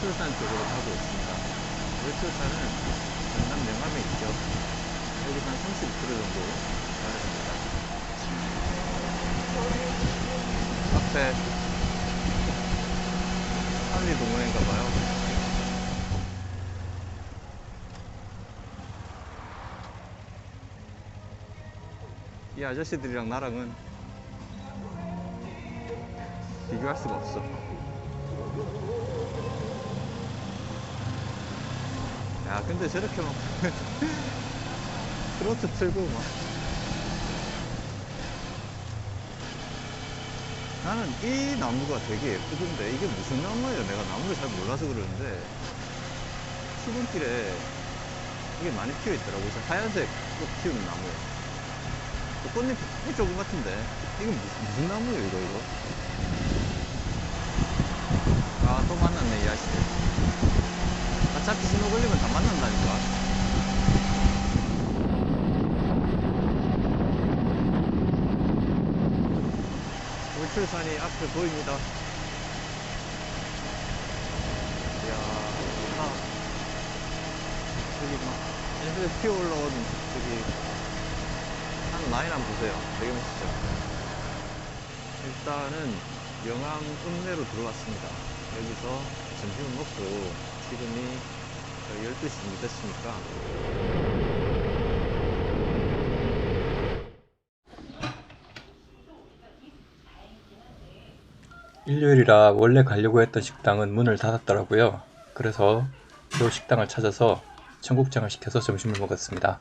외출산 쪽으로 가고 있습니다. 외출산은 전남 영암에 있죠. 여기서 한 30km 정도 가야 됩니다. 앞에 한리 동호회인가 봐요. 이 아저씨들이랑 나랑은 비교할 수가 없어. 야, 근데 저렇게 막 트로트 틀고 막 나는 이 나무가 되게 예쁘던데 이게 무슨 나무예요? 내가 나무를 잘 몰라서 그러는데 출근길에 이게 많이 피어 있더라고. 그래서 하얀색 꽃 피우는 나무예요. 그 되게 조금 같은데 이건 무슨, 무슨 나무예요 이거 이거? 아 또 만났네 이 아저씨들. 어차피 신호 걸리면 다 만난다니까. 울출산이 앞에 보입니다. 이야, 좋다. 저기 막, 인터넷 피어 올라온 저기, 한 라인 한번 보세요. 되게 멋있죠? 일단은 영암 읍내로 들어왔습니다. 여기서 점심을 먹고 지금이 12시 정도 됐으니까 일요일이라 원래 가려고 했던 식당은 문을 닫았더라고요. 그래서 또 식당을 찾아서 청국장을 시켜서 점심을 먹었습니다.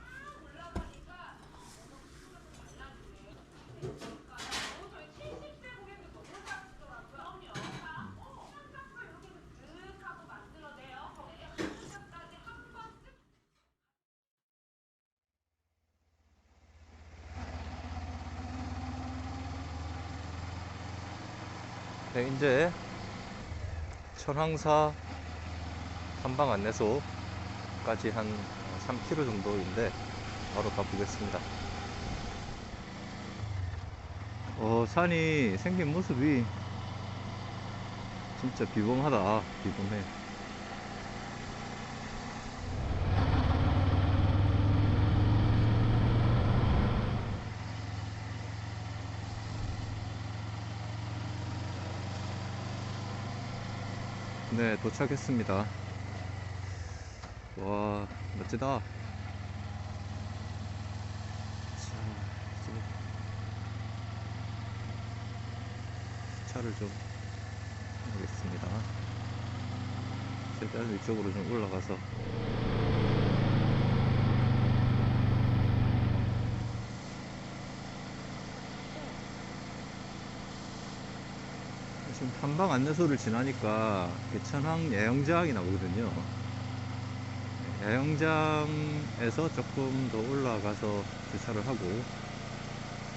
네, 이제 천황사 한방 안내소까지 한 3km 정도인데 바로 가보겠습니다. 어, 산이 생긴 모습이 진짜 비범하다. 비범해. 네, 도착했습니다. 와, 멋지다. 차를 좀 해보겠습니다. 일단 이쪽으로 좀 올라가서 지금 한방 안내소를 지나니까 개천항 야영장이 나오거든요. 야영장에서 조금 더 올라가서 주차를 하고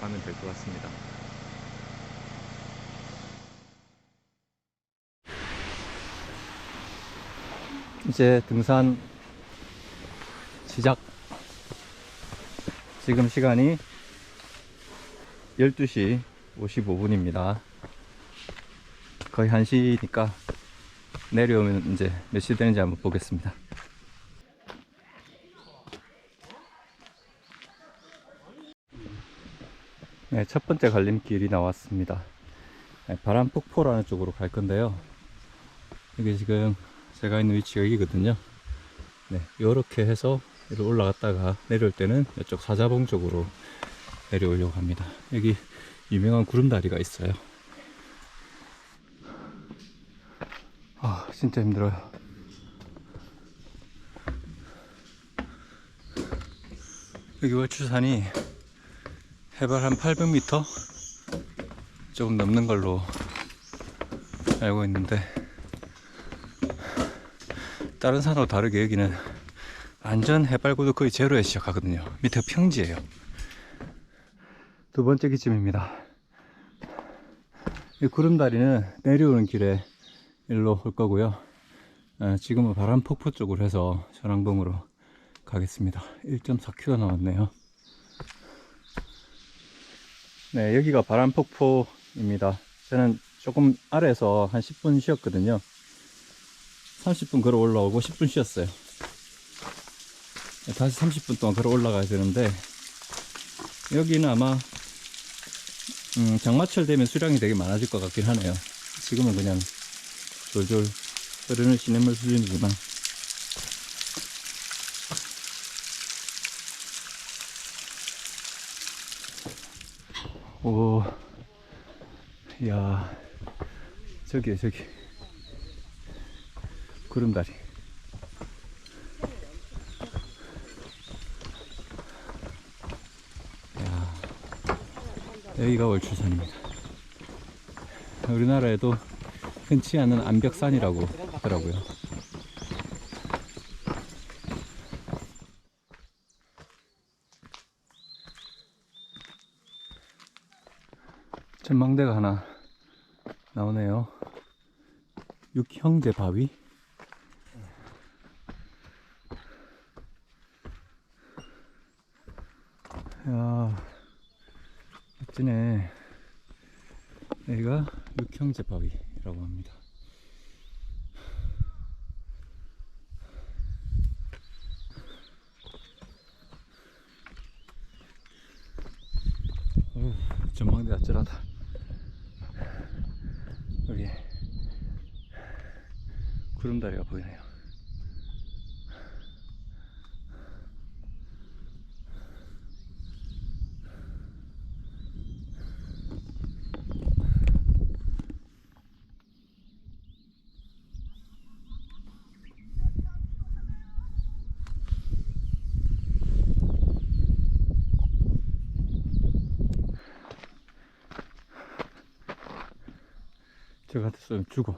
가면 될 것 같습니다. 이제 등산 시작. 지금 시간이 12시 55분입니다. 거의 1시니까 내려오면 이제 몇 시 되는지 한번 보겠습니다. 네, 첫 번째 갈림길이 나왔습니다. 네, 바람 폭포라는 쪽으로 갈 건데요. 이게 지금 제가 있는 위치가 여기거든요. 네, 이렇게 해서 올라갔다가 내려올 때는 이쪽 사자봉 쪽으로 내려오려고 합니다. 여기 유명한 구름다리가 있어요. 아, 진짜 힘들어요. 여기 월추산이 해발 한 800m 조금 넘는 걸로 알고 있는데 다른 산하고 다르게 여기는 완전 해발고도 거의 제로에 시작하거든요. 밑에 평지예요. 두 번째 기점입니다. 이 구름다리는 내려오는 길에 일로 올 거고요. 어, 지금은 바람폭포 쪽으로 해서 전왕봉으로 가겠습니다. 1.4km 남았네요. 네, 여기가 바람폭포입니다. 저는 조금 아래에서 한 10분 쉬었거든요. 30분 걸어 올라오고 10분 쉬었어요. 다시 30분 동안 걸어 올라가야 되는데 여기는 아마 음, 장마철 되면 수량이 되게 많아질 것 같긴 하네요. 지금은 그냥 졸졸 흐르는 시냇물 수준이지만 오, 야, 저기 저기 구름다리. 야, 여기가 월출산입니다. 우리나라에도 흔치 않은 암벽산이라고 하더라고요. 전망대가 하나 나오네요. 육형제 바위. 야, 멋지네. 여기가 육형제 바위 라고 합니다. 어휴, 전망대 아찔하다. 여기 구름다리가 보이네요. 저 같았으면 죽어.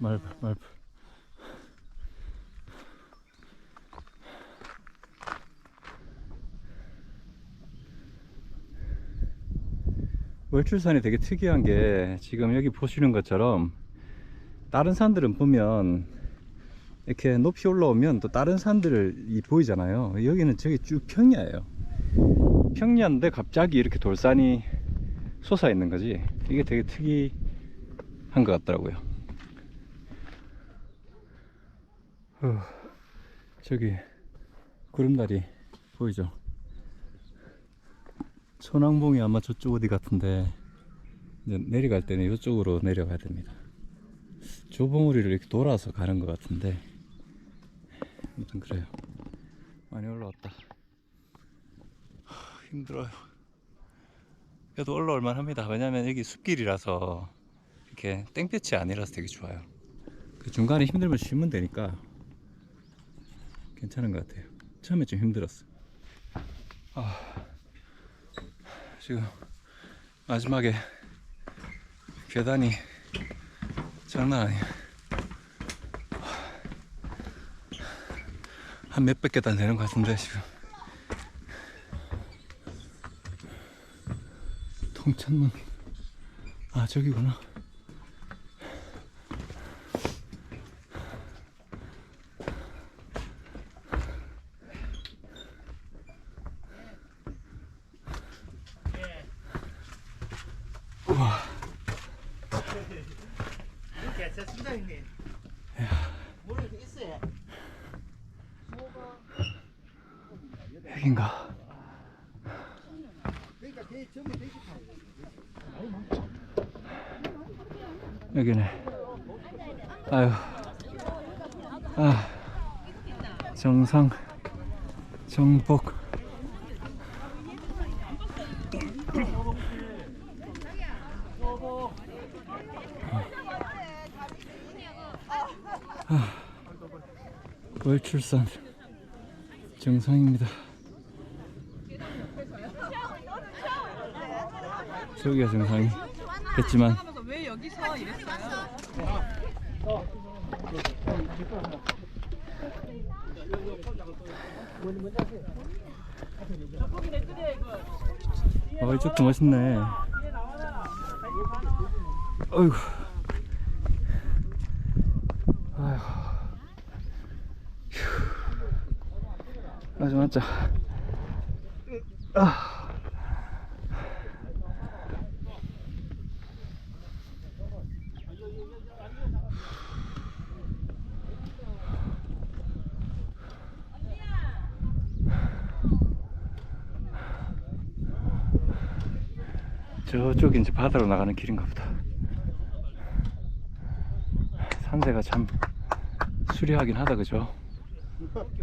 말벌, 말벌. 월출산이 되게 특이한 게 지금 여기 보시는 것처럼 다른 산들은 보면 이렇게 높이 올라오면 또 다른 산들이 보이잖아요. 여기는 저기 쭉 평야예요. 평야인데 갑자기 이렇게 돌산이 솟아 있는 거지. 이게 되게 특이 한 것 같더라고요. 어, 저기 구름다리 보이죠? 천왕봉이 아마 저쪽 어디 같은데 내려갈 때는 이쪽으로 내려가야 됩니다. 조봉우리를 이렇게 돌아서 가는 것 같은데 아무튼 그래요. 많이 올라왔다. 하, 힘들어요. 그래도 올라올 만합니다. 왜냐면 여기 숲길이라서 이렇게 땡볕이 아니라서 되게 좋아요. 그 중간에 힘들면 쉬면 되니까 괜찮은 것 같아요. 처음에 좀 힘들었어. 아, 지금 마지막에 계단이 장난 아니야. 한 몇백 계단 되는 것 같은데 지금. 통천문. 아 저기구나. 괜찮습니다 형님. 물을 있어요. 여긴가. 그러니까 여기네. 아유. 아. 정상. 정복. 월출산 정상입니다. 저기가 정상이 했지만 왜 여기서 이랬어요? 어, 이쪽도 멋있네. 어이구. 맞아 맞자 아. 저쪽이 이제 바다로 나가는 길인가 보다 산세가 참 수려하긴 하다 그죠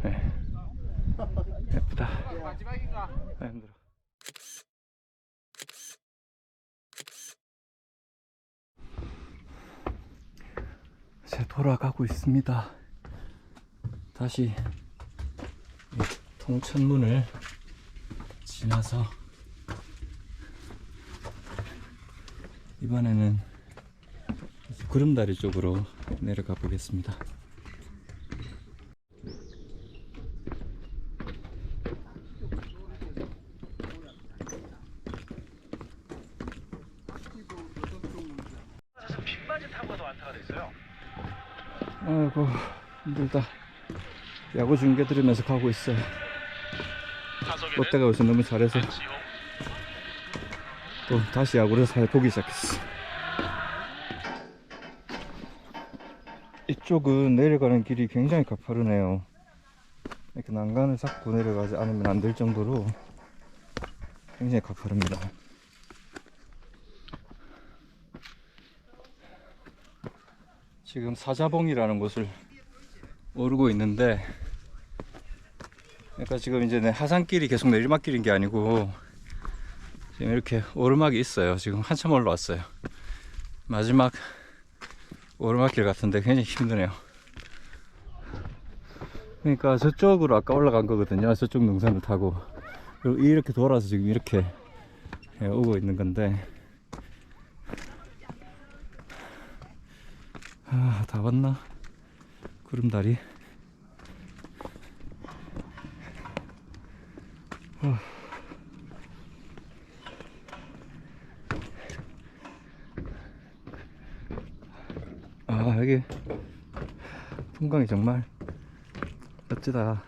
네. 아, 힘들어. 이제 돌아가고 있습니다. 다시 이 통천문을 지나서 이번에는 구름다리 쪽으로 내려가 보겠습니다. 아이고 힘들다. 야구 중계 들으면서 가고 있어요. 롯데가 요새 너무 잘해서 또 다시 야구를 잘 보기 시작했어. 이쪽은 내려가는 길이 굉장히 가파르네요. 이렇게 난간을 잡고 내려가지 않으면 안 될 정도로 굉장히 가파릅니다. 지금 사자봉이라는 곳을 오르고 있는데 그러니까 지금 이제 내 하산길이 계속 내리막길인 게 아니고 지금 이렇게 오르막이 있어요. 지금 한참 올라왔어요. 마지막 오르막길 같은데 굉장히 힘드네요. 그러니까 저쪽으로 아까 올라간 거거든요. 저쪽 능선을 타고 이렇게 돌아서 지금 이렇게 예, 오고 있는 건데 아, 다 왔나? 구름다리. 어. 아, 여기 풍광이 정말 멋지다.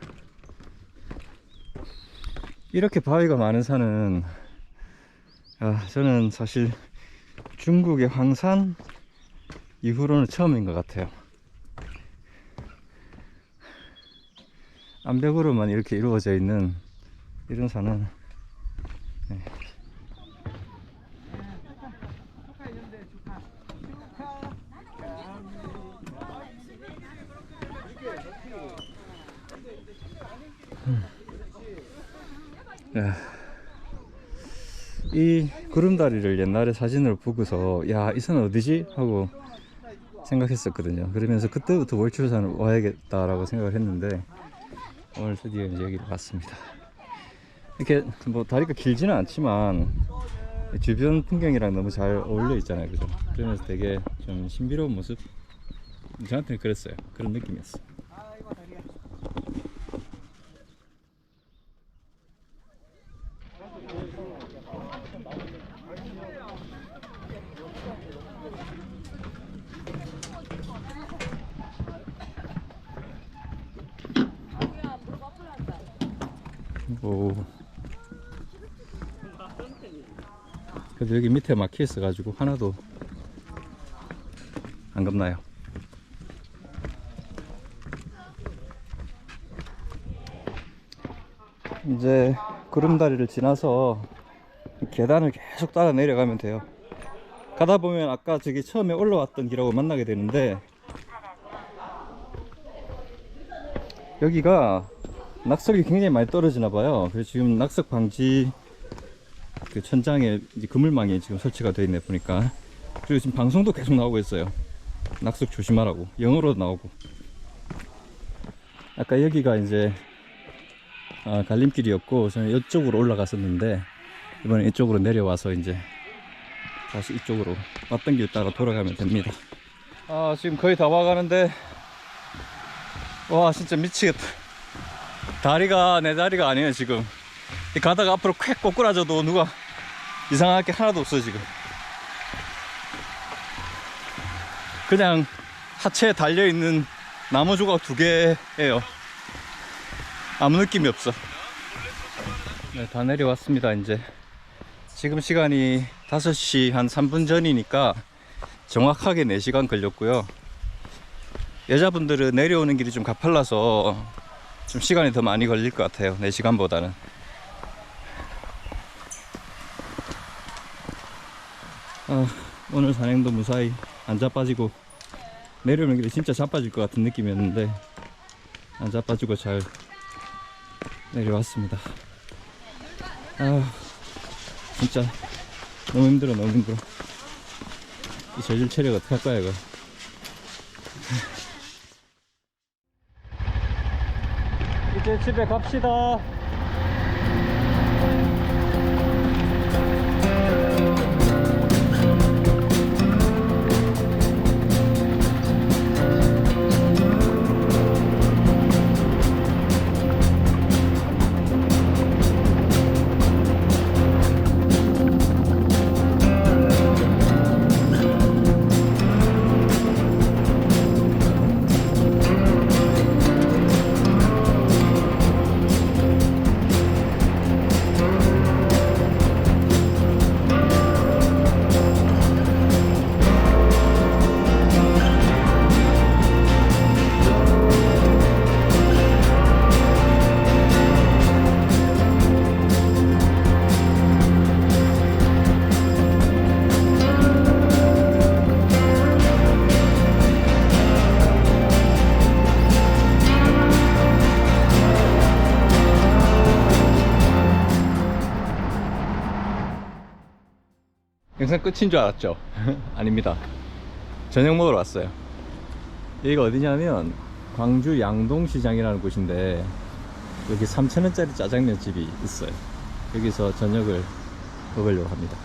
이렇게 바위가 많은 산은 아, 저는 사실 중국의 황산 이후로는 처음인 것 같아요. 암벽으로만 이렇게 이루어져 있는 이런 산은 네. 음. 야. 이 구름다리를 옛날에 사진으로 보고서 야 이 산 어디지 하고 생각했었거든요. 그러면서 그때부터 월출산을 와야겠다라고 생각을 했는데 오늘 드디어 이제 여기로 왔습니다. 이렇게 뭐 다리가 길지는 않지만 주변 풍경이랑 너무 잘 어울려 있잖아요, 그죠? 그러면서 되게 좀 신비로운 모습 저한테는 그랬어요. 그런 느낌이었어. 오. 여기 밑에 막혀 있어 가지고 하나도 안 겁나요. 이제 구름다리를 지나서 계단을 계속 따라 내려가면 돼요. 가다 보면 아까 저기 처음에 올라왔던 길하고 만나게 되는데 여기가 낙석이 굉장히 많이 떨어지나 봐요. 그래서 지금 낙석 방지 그 천장에 이제 그물망이 지금 설치가 되어 있네 보니까. 그리고 지금 방송도 계속 나오고 있어요. 낙석 조심하라고 영어로 나오고. 아까 여기가 이제 아, 갈림길이었고 저는 이쪽으로 올라갔었는데 이번에 이쪽으로 내려와서 이제 다시 이쪽으로 왔던 길 따라 돌아가면 됩니다. 아 지금 거의 다 와가는데 와 진짜 미치겠다. 다리가 내 다리가 아니에요 지금 이 가다가 앞으로 콱 꼬꾸라져도 누가 이상할 게 하나도 없어 지금 그냥 하체에 달려있는 나무 조각 두 개예요 아무 느낌이 없어 네, 다 내려왔습니다 이제 지금 시간이 5시 한 3분 전이니까 정확하게 4시간 걸렸고요 여자분들은 내려오는 길이 좀 가팔라서 좀 시간이 더 많이 걸릴 것 같아요. 4시간보다는. 아, 오늘 산행도 무사히 안 자빠지고 내려오는 길에 진짜 자빠질 것 같은 느낌이었는데 안 자빠지고 잘 내려왔습니다. 아, 진짜 너무 힘들어, 너무 힘들어. 이 저질 체력 어떡할 거야, 이거. 이제 집에 갑시다. 영상 끝인 줄 알았죠? 아닙니다. 저녁 먹으러 왔어요. 여기가 어디냐면 광주 양동시장이라는 곳인데 여기 3,000원짜리 짜장면 집이 있어요. 여기서 저녁을 먹으려고 합니다.